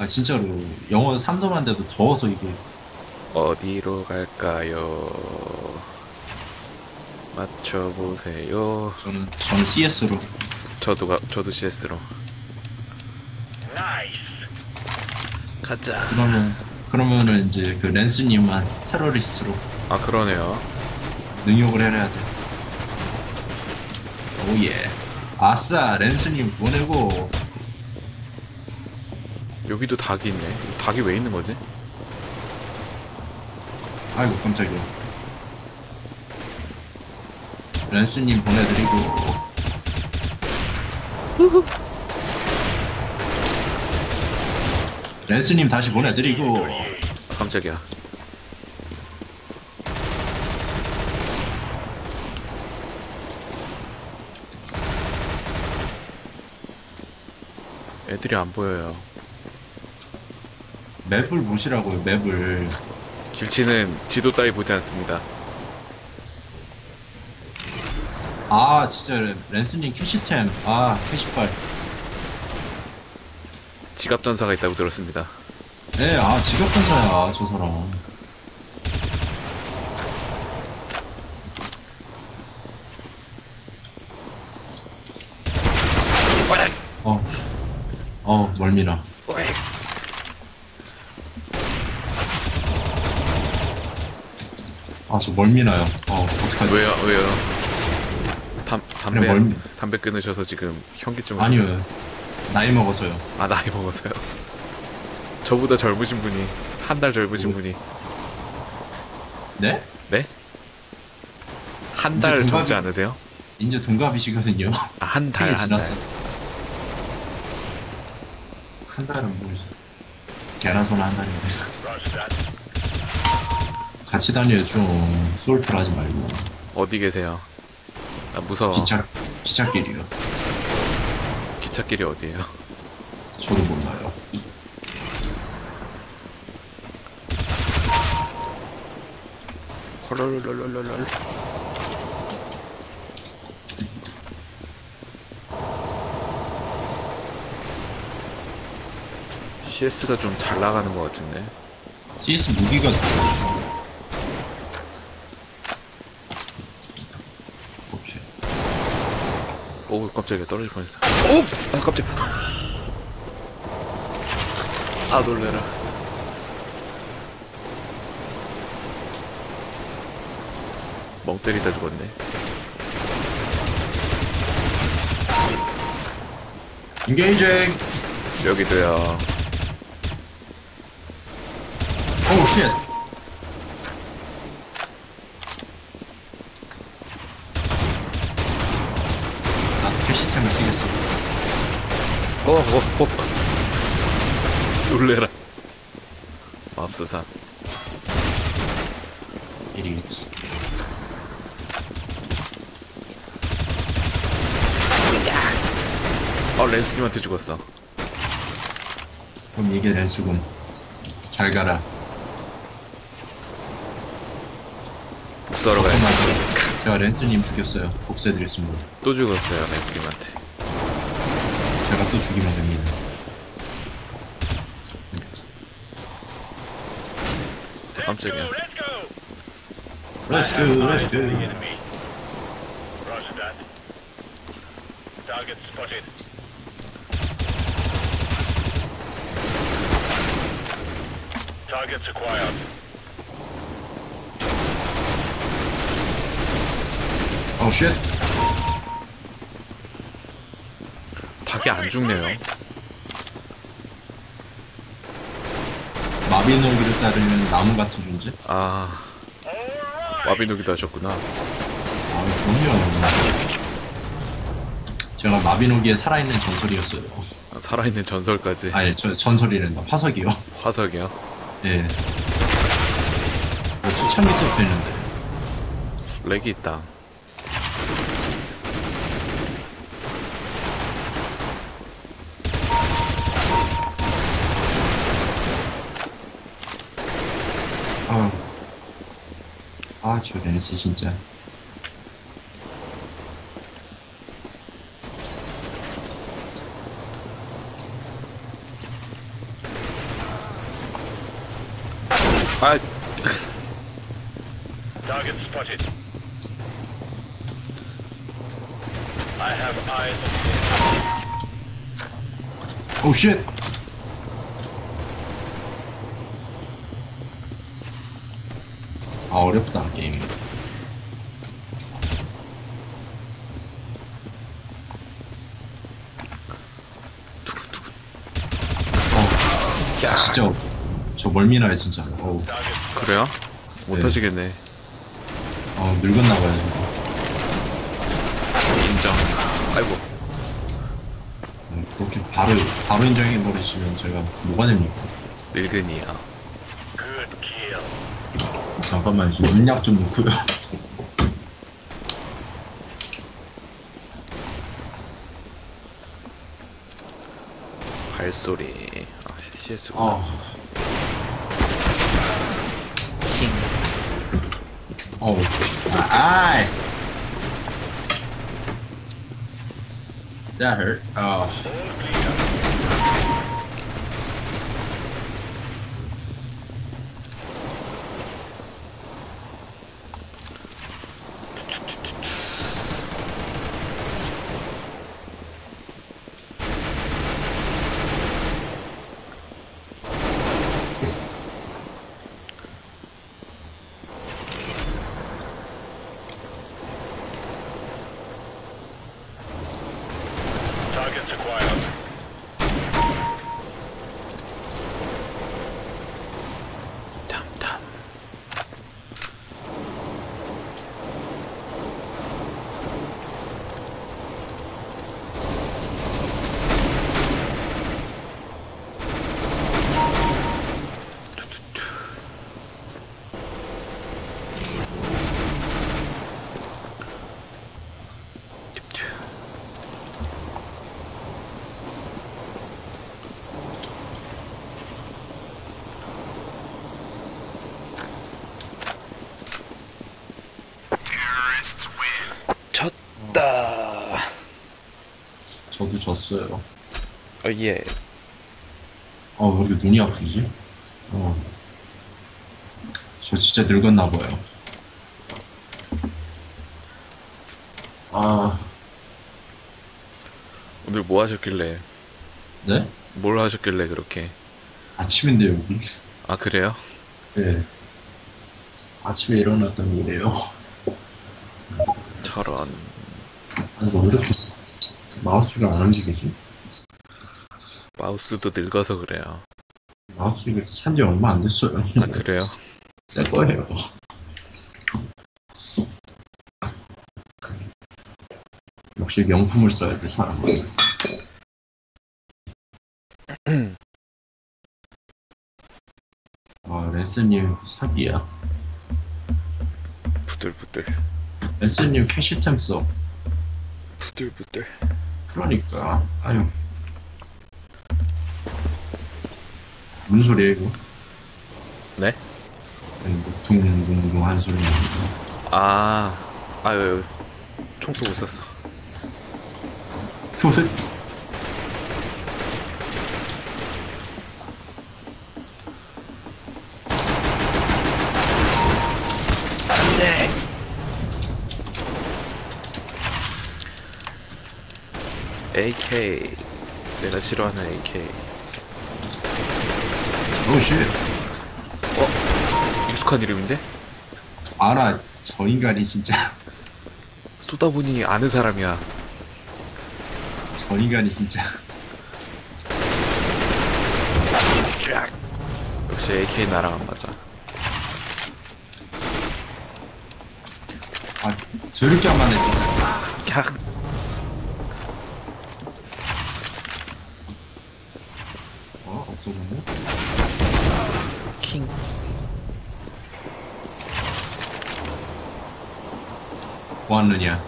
아 진짜로 영어 3도만 돼도 더워서 이게 어디로 갈까요? 맞춰보세요. 저는 저는 CS로 저도 가, 저도 CS로. 가자. 그러면 그러면은 이제 그 랜스님만 테러리스트로 아 그러네요. 능욕을 해야 돼. 오예. 아싸 랜스님 보내고 여기도 닭이 있네. 닭이 왜 있는 거지? 아이고 깜짝이야. 랜스님 보내드리고 랜스님 다시 보내드리고 아, 깜짝이야. 애들이 안 보여요. 맵을 보시라고요 맵을 길치는 지도 따위 보지 않습니다. 아 진짜 랜스님 캐시템 아 캐시빨 지갑 전사가 있다고 들었습니다. 네 아 지갑 전사야 저 사람 어. 어, 멀미나. 아, 저 멀미나요. 어, 어떡하지? 왜요? 왜요? 담, 담배 그냥 멀미. 담배 끊으셔서 지금 현기증 아니요. 나이 먹어서요. 아 나이 먹어서요. 저보다 젊으신 분이 한 달 젊으신 뭐? 분이 네? 네? 한 이제 달 동갑이- 젊지 않으세요? 이제 동갑이시거든요. 아, 한 달, 생일 한 달. 지났어. 한 달은 뭐, 계란소나 한 달인데. 같이 다녀요, 좀. 솔플 하지 말고. 어디 계세요? 아 무서워. 기차, 기차길이요. 기찻길이 어디예요? 저도 몰라요. 헐헐헐헐헐. CS가 좀 잘 나가는 것 같은데. CS 무기가 좋아요. 오케이. 오 깜짝이야 떨어질 뻔했다. 오! 아 깜짝. 아 놀래라. 멍 때리다 죽었네. 인게이징! 여기도요. 오우, 쉣! 나도 캐시템을 쓰겠어. 어, 어, 어. 놀래라. 맙소사. 이리. 어, 랜스님한테 죽었어. 그럼 이게 랜수군. 잘 가라. 복수하러 가야 맞아. 제가 랜스님 죽였어요. 복수해드렸습니다. 또 죽었어요, 랜스님한테. 제가 또 죽이면 됩니다. 깜짝이야. 렛츠 고, 렛츠 고. Roger that. Target spotted. Targets acquired. 어, 쉣! 닭이 안 죽네요. 마비노기를 따르면 나무 같은 존재? 아, 와비노기도 하셨구나. 아, 그럼요. 제가 마비노기에 살아있는 전설이었어요. 아, 살아있는 전설까지. 아니, 저, 전설이란다. 화석이요. 화석이요. 예. 추천 밑에 있는데. 렉이 있다. 아 지금 진짜 아 Target spotted. I have eyes on. Oh shit! 아 어렵다 게임이 어 야, 진짜 저 멀미나요 진짜. 어우. 그래요? 못하시겠네. 어, 늙었나 봐요 진짜 인정. 아이고. 음, 그렇게 바로 바로 인정해버리시면 제가 뭐가 됩니까? 늙은이야. 잠깐만 좀 음약 좀 넣고요 발소리 아 CS 구 어. 어우 아, 아이 That hurt. 어. 저도 졌어요. 어예 어, 왜 이렇게 눈이 아프지? 어. 저 진짜 늙었나 봐요. 아, 오늘 뭐 하셨길래 네? 뭘 하셨길래 그렇게 아침인데 여기. 아 그래요? 네. 아침에 일어났더니 이래요. 저런 아니, 왜 이렇게 마우스가 안 움직이지? 마우스도 늙어서 그래요 마우스 이거 산지 얼마 안 됐어요. 아 그래요? 새 거예요. 역시 명품을 써야 돼, 사람은. 아, 랜스님 사기야. 부들부들 랜스님 캐시템 써. 부들부들 그러니까, 아유. 무슨 소리야, 이거? 네? 아니, 뭐, 둥둥둥 하는 소리. 아 아유 총도 못 쐈어 AK 내가 싫어하는 AK 오씨. 익숙한 이름인데? 알아, 저 인간이 진짜. 쏘다 보니 아는 사람이야 저 인간이 진짜. 역시 AK 나랑 안 맞아 아, 저렇게 하면 해, 진짜. 캬 어, 없어졌네? 킹 보았느냐?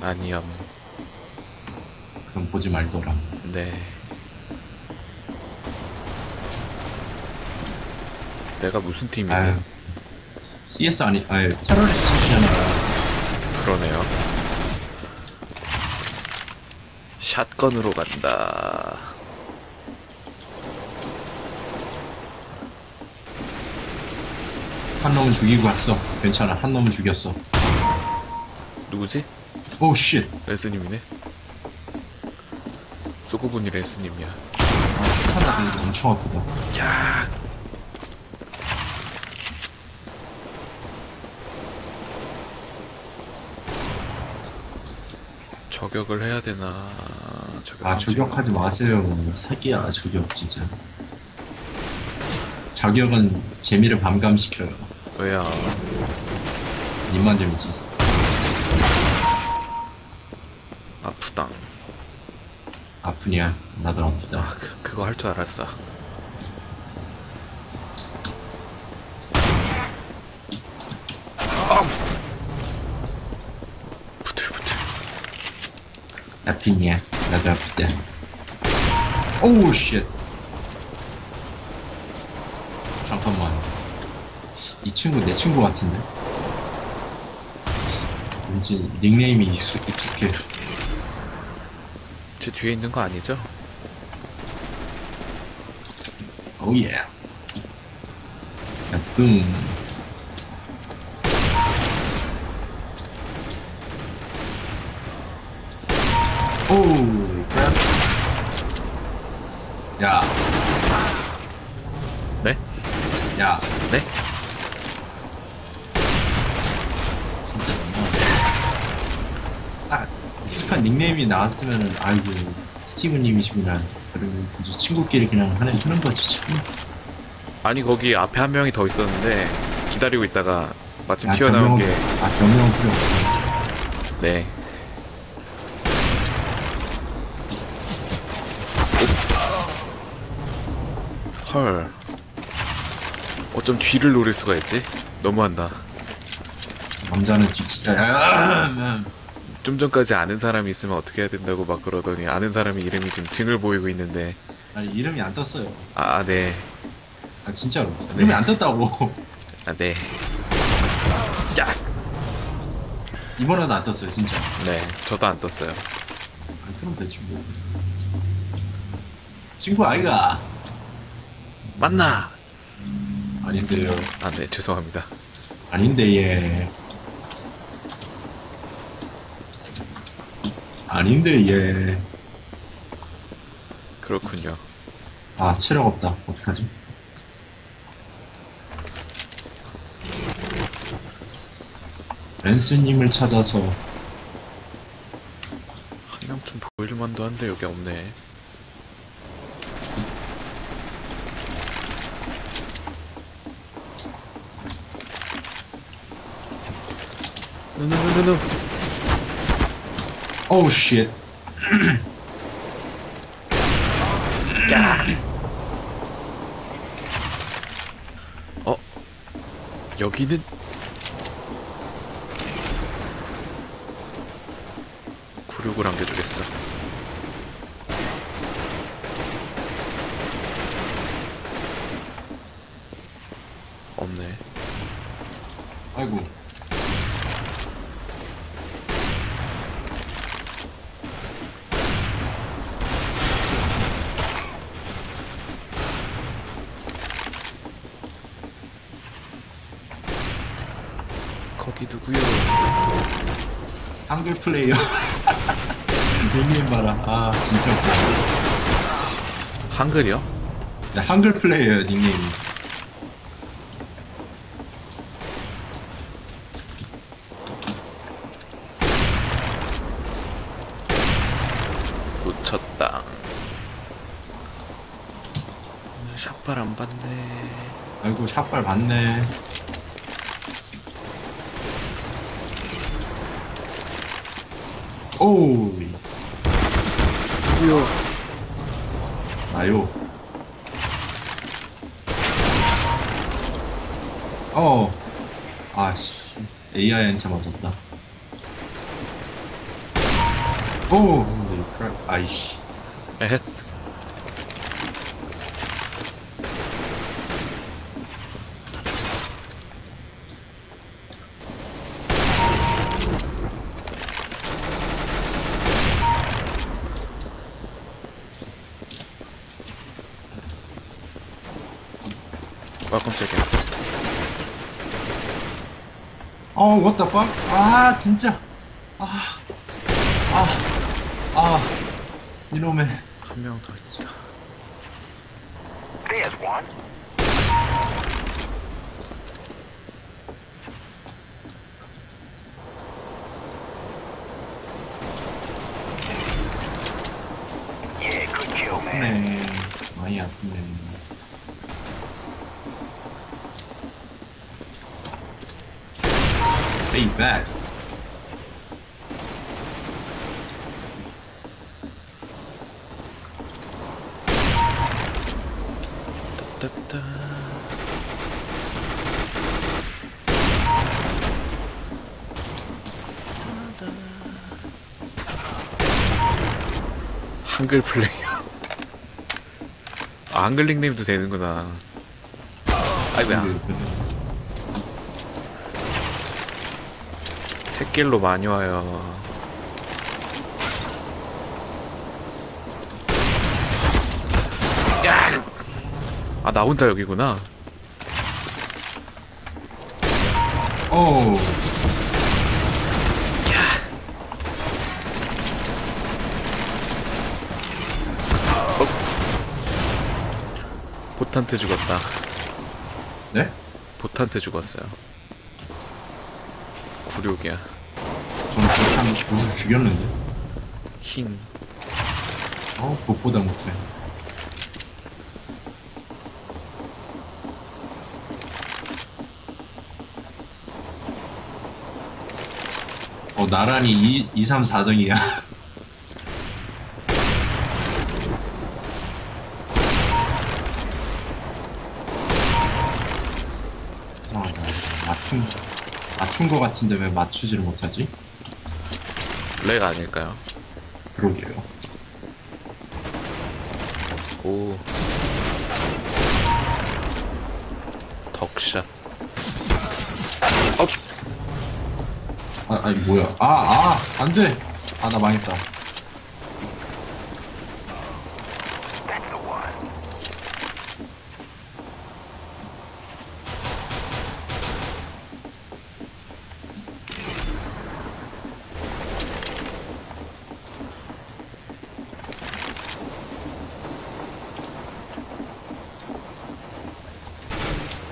아니염 그럼 보지 말더라. 네 내가 무슨 팀이지? 아유. CS 아니, 아유, 테러리스트잖아. 그러네요 샷건으로 간다 한 놈은 죽이고 갔어. 괜찮아. 한 놈은 죽였어. 누구지? 오, 쉣. 레스님이네. 보니 레스님이야. 아, 하나 되는데 엄청 아프다. 야. 저격을 해야 되나? 저격 아, 저격하지 마세요. 사기야, 저격, 진짜. 저격은 재미를 반감시켜요. 왜야? 입만 재미지. 아프당. 아프냐? 나도 아프다. 아, 그, 그거 할 줄 알았어. 아! 아프냐? 나도 아프다. 오우, 쉣. 잠깐만. 이 친구 내 친구 같은데? 왠지 닉네임이 익숙, 익숙해. 제 뒤에 있는 거 아니죠? 오 예. 야, 뚱. 오. 야, 네? 야, 네? 진짜 너무하네. 딱 익숙한 닉네임이 나왔으면은 아이고 스티브님이시구나. 그러면 이제 친구끼리 그냥 하는 하는 거지 지금. 아니 거기 앞에 한 명이 더 있었는데 기다리고 있다가 마침 아, 튀어나온 게 아 변명은 필요 없어. 네. 헐. 어쩜 뒤를 노릴 수가 있지? 너무한다. 남자는 진짜 야, 좀 전까지 아는 사람이 있으면 어떻게 해야 된다고 막 그러더니 아는 사람이 이름이 지금 등을 보이고 있는데 아니 이름이 안 떴어요. 아 네. 아 진짜로 이름이 안 떴다고. 아 네. 야! 이번에도 안 떴어요 진짜. 네. 저도 안 떴어요. 아, 그럼 대충 뭐. 친구 아이가 맞나? 아닌데요. 아 네. 죄송합니다. 아닌데 얘. 아닌데 얘. 그렇군요. 아 체력 없다. 어떡하지? 랜스님을 찾아서 한 명쯤 보일 만도 한데 여기 없네. 누누누누누. 오우 쉣. 어? 여기는 구륙을 안겨주겠어. 없네. 아이고. 거기 누구요? 한글 플레이어. 닉네임 봐라. 아 진짜 웃겨. 한글이요? 네, 한글 플레이어 닉네임이. 놓쳤다. 오늘 샷발 안 봤네. 아이고 샷발 맞네. 오우. 누구요? 나요. 어. 아씨. AI한테 맞았다. 오. 근데 크랩. 아이씨. 에헷. 아 깜짝이야 어, what the fuck? 아, 진짜. 아, 아, 아, 이놈의. 한 명 더 있다. There's one. Yeah, good kill, man. 아프네. 많이 아프네. Stay back. 따따. 한글 플레이어. 아, 한글 닉네임도 되는구나. 아이고야. 새길로 많이 와요. 야! 아, 나 혼자 여기구나. 오, 보트한테 죽었다. 네? 보트한테 죽었어요. 구력이야. 저는 그렇게 누구 죽였는데. 흰. 어, 그것보다 못해. 어, 나란히 2, 2 3, 4등이야. 아, 맞춘, 맞춘 거 같은데 왜 맞추지를 못하지? 렉 아닐까요? 그러게요. 오. 덕샷. 아, 아니, 뭐야. 아, 아, 안 돼! 아, 나 망했다.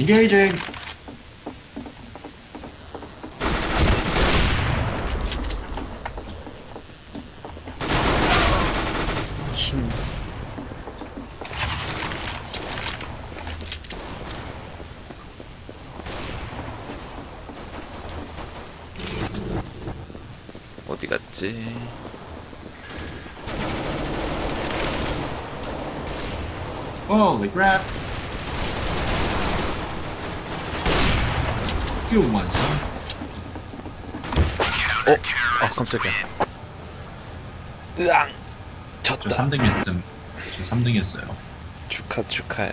이게이징! 흰. 어디 갔지? Holy crap! One, son. 어? 아 깜짝이야. 으앙! 저 졌다. 3등 했음. 저 3등 했어요. 축하 축하요.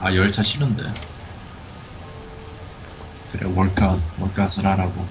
아, 열차 싫은데. 그래, 월카, 월카스를 하라고.